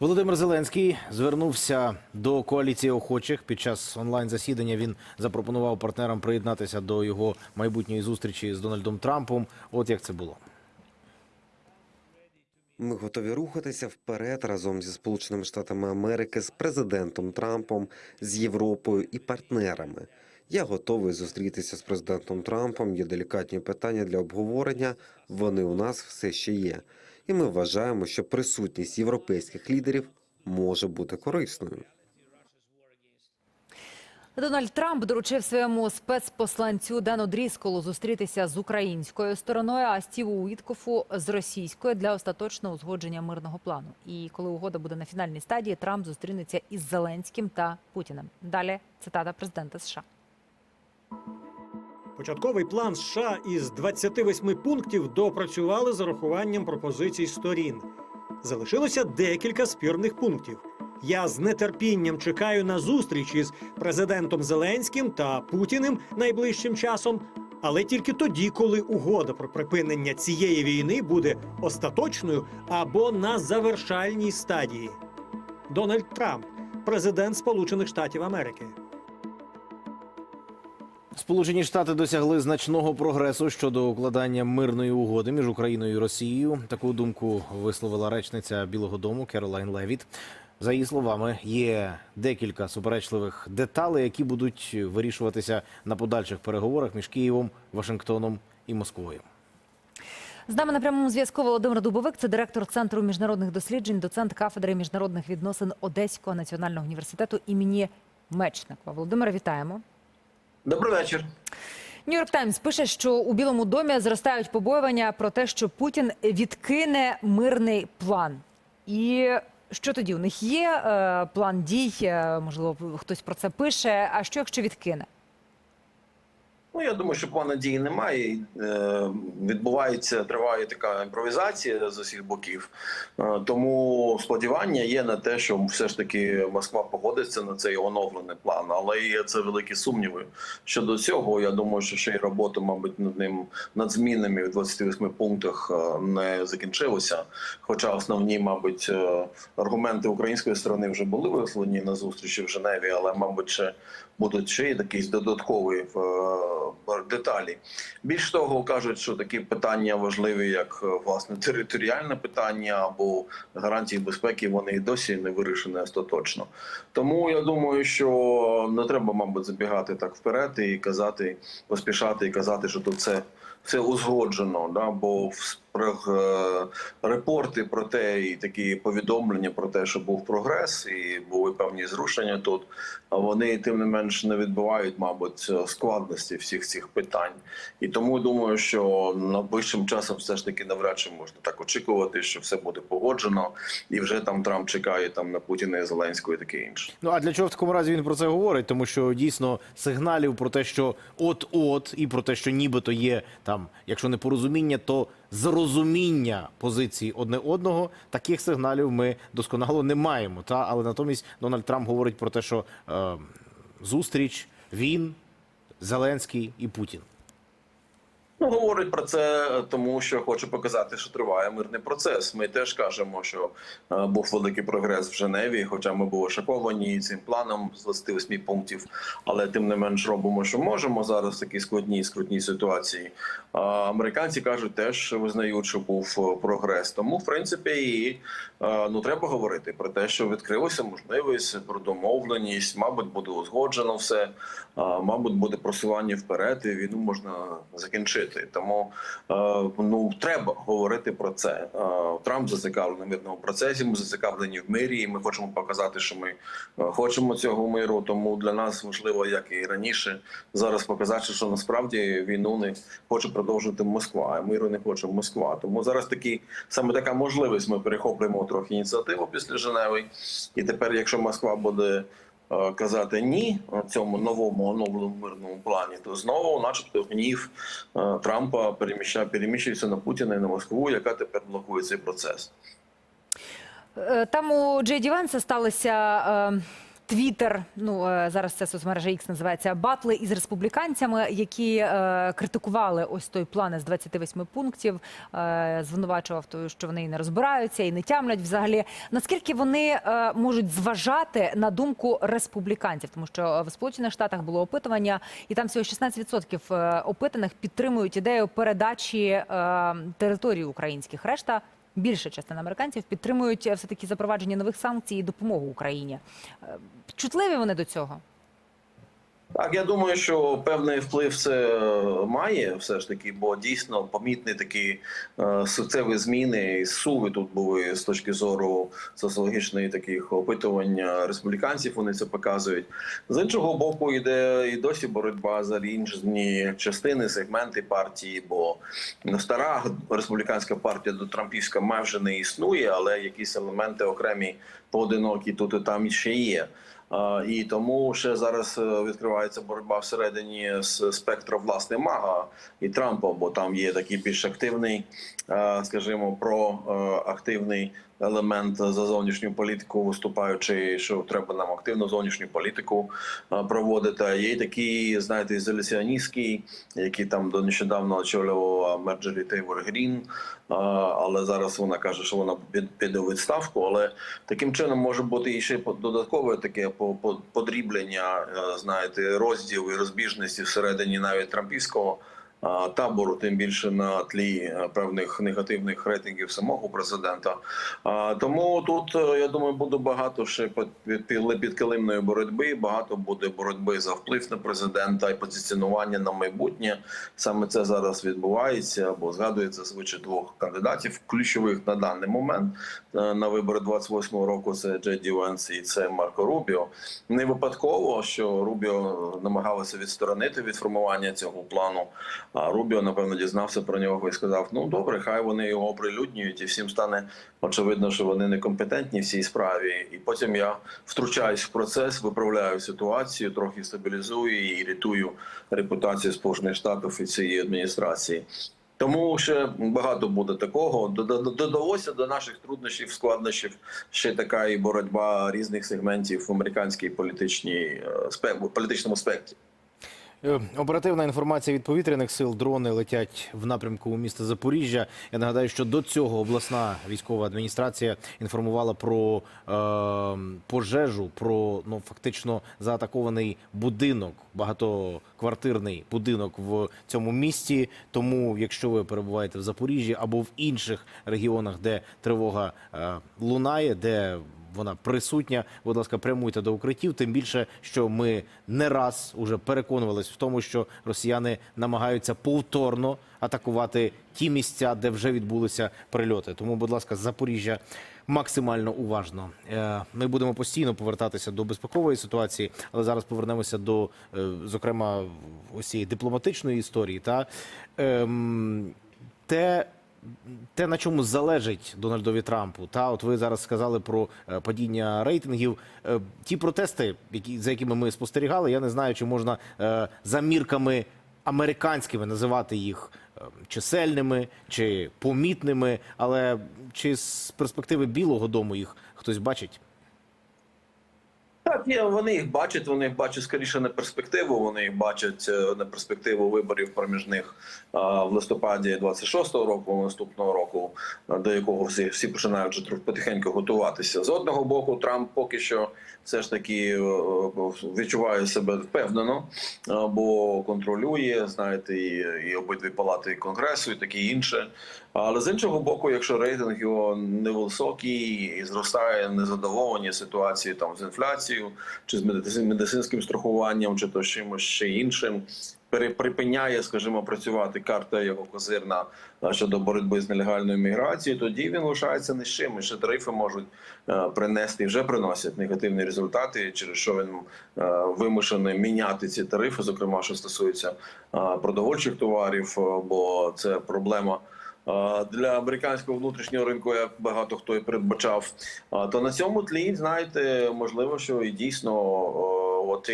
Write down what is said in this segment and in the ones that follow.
Володимир Зеленський звернувся до коаліції охочих. Під час онлайн засідання він запропонував партнерам приєднатися до його майбутньої зустрічі з Дональдом Трампом. От як це було. Ми готові рухатися вперед разом зі Сполученими Штатами Америки, з президентом Трампом, з Європою і партнерами. Я готовий зустрітися з президентом Трампом. Є делікатні питання для обговорення. Вони у нас все ще є. І ми вважаємо, що присутність європейських лідерів може бути корисною. Дональд Трамп доручив своєму спецпосланцю Дану Дрісколу зустрітися з українською стороною, а Стіву Уіткофу з російською для остаточного узгодження мирного плану. І коли угода буде на фінальній стадії, Трамп зустрінеться із Зеленським та Путіним. Далі цитата президента США. Початковий план США із 28 пунктів допрацювали з урахуванням пропозицій сторін. Залишилося декілька спірних пунктів. Я з нетерпінням чекаю на зустріч із президентом Зеленським та Путіним найближчим часом, але тільки тоді, коли угода про припинення цієї війни буде остаточною або на завершальній стадії. Дональд Трамп, президент Сполучених Штатів Америки. Сполучені Штати досягли значного прогресу щодо укладання мирної угоди між Україною і Росією. Таку думку висловила речниця Білого Дому Керолайн Левіт. За її словами, є декілька суперечливих деталей, які будуть вирішуватися на подальших переговорах між Києвом, Вашингтоном і Москвою. З нами на прямому зв'язку Володимир Дубовик, це директор Центру міжнародних досліджень, доцент кафедри міжнародних відносин Одеського національного університету імені Мечникова. Володимир, вітаємо. Добрий вечір. Нью-Йорк Таймс пише, що у Білому домі зростають побоювання про те, що Путін відкине мирний план. І що тоді? У них є е, план дій? е, Можливо, хтось про це пише. А що якщо відкине? Ну я думаю, що плану дії немає. Е, відбувається, триває така імпровізація з усіх боків. Е, тому сподівання є на те, що все ж таки Москва погодиться на цей оновлений план. Але є це великі сумніви щодо цього. Я думаю, що ще й робота, мабуть, над ним над змінами в 28 пунктах е, не закінчилася. Хоча основні, мабуть, аргументи української сторони вже були висловлені на зустрічі в Женеві, але мабуть, ще будуть ще й якісь додаткові е, деталі. Більш того, кажуть, що такі питання важливі, як е, власне територіальне питання або гарантії безпеки, вони і досі не вирішені остаточно. Тому я думаю, що не треба, мабуть, забігати так вперед і казати, поспішати і казати, що тут це. Все узгоджено, да бо в е, репорти про те, і такі повідомлення про те, що був прогрес, і були певні зрушення тут. Вони тим не менш не відбувають, мабуть, складності всіх цих питань. І тому думаю, що найближчим часом все ж таки навряд чи можна так очікувати, що все буде погоджено, і вже там Трамп чекає там на Путіна і Зеленського і таке інше. Ну а для чого в такому разі він про це говорить? Тому що дійсно сигналів про те, що от-от, і про те, що нібито є там, якщо не порозуміння, то зрозуміння позиції одне одного. Таких сигналів ми досконало не маємо. Та але натомість Дональд Трамп говорить про те, що е, зустріч він, Зеленський і Путін. Ну, говорить про це, тому що хоче показати, що триває мирний процес. Ми теж кажемо, що е, був великий прогрес в Женеві, хоча ми були шоковані цим планом з 28 пунктів, але тим не менш робимо, що можемо зараз в такій складній скрутній ситуації. А американці кажуть, теж визнають, що був е, прогрес. Тому, в принципі, і е, ну треба говорити про те, що відкрилася можливість про домовленість. Мабуть, буде узгоджено все. Мабуть, буде просування вперед, і війну можна закінчити. Тому е, ну треба говорити про це. Е, Трамп зацікавлений в мирному процесі. Ми зацікавлені в мирі. і Ми хочемо показати, що ми е, хочемо цього миру. Тому для нас важливо, як і раніше, зараз показати, що насправді війну не хоче продовжити Москва, а миру не хоче Москва. Тому зараз такі саме така можливість. Ми перехоплюємо трохи ініціативу після Женеви. І тепер, якщо Москва буде е, казати ні цьому новому оновленому мирному плані, то знову, начебто, гнів е, Трампа переміщується на Путіна і на Москву, яка тепер блокує цей процес. Е, Там у Джей Ді сталося. Твіттер, ну е, зараз це соцмережа X називається батли із республіканцями, які е, критикували ось той план із 28 пунктів, е, звинувачував то, що вони і не розбираються і не тямлять взагалі. Наскільки вони е, можуть зважати на думку республіканців? Тому що в Сполучених Штатах було опитування, і там всього 16% е, опитаних підтримують ідею передачі е, території українських. Решта більша частина американців підтримують е, все таки запровадження нових санкцій і допомогу Україні. Е, Чутливі вони до цього. Так, я думаю, що певний вплив це е, має все ж таки, бо дійсно помітні такі е, суттєві зміни і суви тут були з точки зору соціологічної таких опитувань е, республіканців. Вони це показують. З іншого боку, йде і досі боротьба за різні частини, сегменти партії. Бо стара республіканська партія до Трампівська майже не існує, але якісь елементи окремі поодинокі тут і там ще є. І тому ще зараз е, відкривається боротьба всередині з спектра власне мага і Трампа, бо там є такий більш активний, е, скажімо, проактивний елемент за зовнішню політику, виступаючи, що треба нам активну зовнішню політику е, проводити. Є й такий, знаєте, ізоляціоністський, який там до нещодавно очолював Мерджері Тейвор Грін, але зараз вона каже, що вона під- піде у відставку. Але таким чином може бути і ще додаткове таке по- по- подріблення, е, знаєте, розділу і розбіжності всередині навіть трампівського. Табору, тим більше на тлі е, певних негативних рейтингів самого президента. Тому тут е, я думаю, буде багато ще під- під- під- підкилимної боротьби. Багато буде боротьби за вплив на президента і позиціонування на майбутнє. Саме це зараз відбувається, бо згадується звичай двох кандидатів ключових на даний момент е, на вибори 28-го року. Це Джеді Венс і це Марко Рубіо. Не випадково, що Рубіо намагалося відсторонити від формування цього плану. А Рубіо напевно дізнався про нього і сказав: Ну добре, хай вони його оприлюднюють, і всім стане очевидно, що вони некомпетентні в цій справі. І потім я втручаюсь в процес, виправляю ситуацію, трохи стабілізую і рятую репутацію Сполучених Штатів і цієї адміністрації. Тому ще багато буде такого. Додалося до наших труднощів, складнощів ще така і боротьба різних сегментів в американській політичній е, політичному спектрі. Е, Оперативна інформація від повітряних сил. Дрони летять в напрямку міста Запоріжжя. Я нагадаю, що до цього обласна військова адміністрація інформувала про е, пожежу, про ну фактично заатакований будинок, багатоквартирний будинок в цьому місті. Тому, якщо ви перебуваєте в Запоріжжі або в інших регіонах, де тривога е, лунає, де вона присутня. Будь ласка, прямуйте до укриттів. Тим більше, що ми не раз уже переконувались в тому, що росіяни намагаються повторно атакувати ті місця, де вже відбулися прильоти. Тому, будь ласка, Запоріжжя максимально уважно. Е, Ми будемо постійно повертатися до безпекової ситуації, але зараз повернемося до, е, зокрема, ось цієї дипломатичної історії. Та ем, те, те, на чому залежить Дональдові Трампу, та от ви зараз сказали про е, падіння рейтингів. Е, Ті протести, які за якими ми спостерігали, я не знаю, чи можна е, за мірками американськими називати їх чисельними чи помітними, але чи з перспективи Білого Дому їх хтось бачить? Вони їх бачать, вони їх бачать скоріше на перспективу. Вони їх бачать е, на перспективу виборів проміжних в листопаді 26-го року, наступного року, до якого всі, всі починають вже потихеньку готуватися. З одного боку, Трамп поки що все ж таки е, відчуває себе впевнено, бо контролює, знаєте, і, і обидві палати конгресу, і таке інше. Але з іншого боку, якщо рейтинг його невисокий і зростає незадоволення ситуації там з інфляцією, чи з медицинським страхуванням, чи то чимось ще іншим, припиняє, скажімо, працювати карта його козирна щодо боротьби з нелегальною міграцією, тоді він лишається ні з чим. І ще тарифи можуть е, принести і вже приносять негативні результати, через що він е, вимушений міняти ці тарифи, зокрема, що стосується е, продовольчих товарів, бо це проблема. Для американського внутрішнього ринку, як багато хто і передбачав, то на цьому тлі, знаєте, можливо, що і дійсно о, от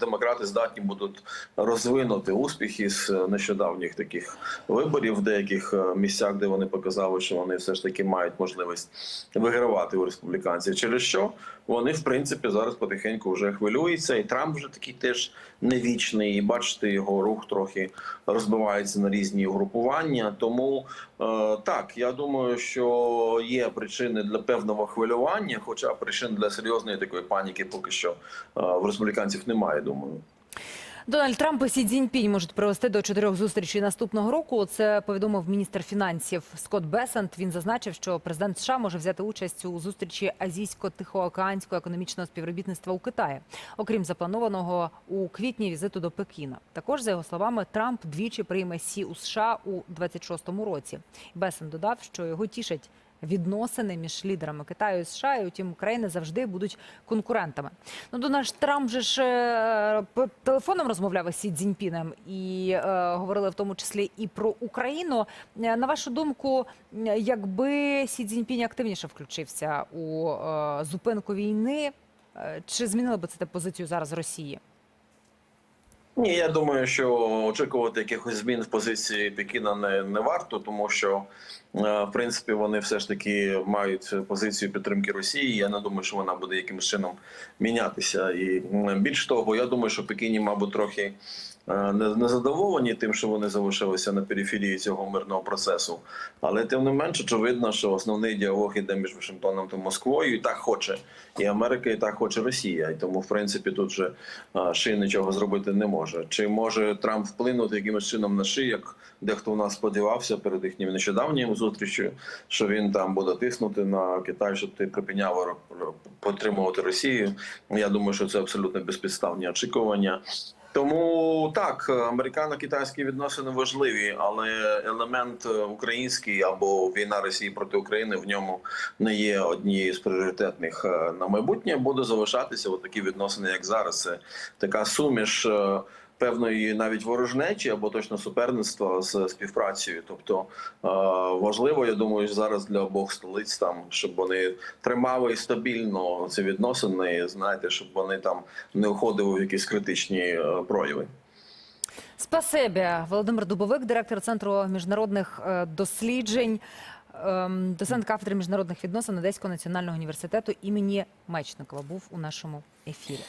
демократи здатні будуть розвинути успіхи з нещодавніх таких виборів в деяких е, місцях, де вони показали, що вони все ж таки мають можливість вигравати у республіканців. Через що вони в принципі зараз потихеньку вже хвилюються, і Трамп вже такий теж невічний. І бачите, його рух трохи розбивається на різні угрупування. Тому е, так я думаю, що є причини для певного хвилювання, хоча причин для серйозної такої паніки поки що е, в республіканців немає. Думаю. Дональд Трамп і Сі Цзіньпінь можуть привести до чотирьох зустрічей наступного року. Це повідомив міністр фінансів Скотт Бесент. Він зазначив, що президент США може взяти участь у зустрічі азійсько-тихоокеанського економічного співробітництва у Китаї, окрім запланованого у квітні візиту до Пекіна. Також за його словами, Трамп двічі прийме Сі у США у 26-му році. Бесент додав, що його тішать. Відносини між лідерами Китаю і США, і утім, країни завжди будуть конкурентами. Ну, Дональд Трамп же ж е, по телефоном розмовляв із Сі Цзіньпінем і е, говорили в тому числі і про Україну. Е, На вашу думку, якби Сі Цзіньпінь активніше включився у е, зупинку війни, е, чи змінили би це позицію зараз Росії? Ні, я думаю, що очікувати якихось змін в позиції Пекіна не, не варто, тому що е, в принципі вони все ж таки мають позицію підтримки Росії. Я не думаю, що вона буде якимось чином мінятися. І більш того, я думаю, що Пекіні, мабуть, трохи не, не задоволені тим, що вони залишилися на периферії цього мирного процесу. Але тим не менш, очевидно, що основний діалог іде між Вашингтоном та Москвою, і так хоче і Америка, і так хоче Росія. І тому, в принципі, тут же Ши нічого зробити не може. Чи може Трамп вплинути якимось чином на Ши, як дехто у нас сподівався перед їхнім нещодавнім зустрічю, що він там буде тиснути на Китай, щоб ти припиняв підтримувати Росію? Я думаю, що це абсолютно безпідставні очікування. Тому так, американо-китайські відносини важливі, але елемент український або війна Росії проти України в ньому не є однією з пріоритетних Е, на майбутнє. Буде залишатися от такі відносини, як зараз. Це така суміш е, певної навіть ворожнечі або точно суперництва з співпрацею. Тобто е, важливо, я думаю, зараз для обох столиць там, щоб вони тримали стабільно ці відносини. Знаєте, щоб вони там не уходили в якісь критичні е, прояви. Спасибі, Володимир Дубовик, директор центру міжнародних е, досліджень, ем, доцент кафедри міжнародних відносин Одеського національного університету імені Мечникова був у нашому ефірі.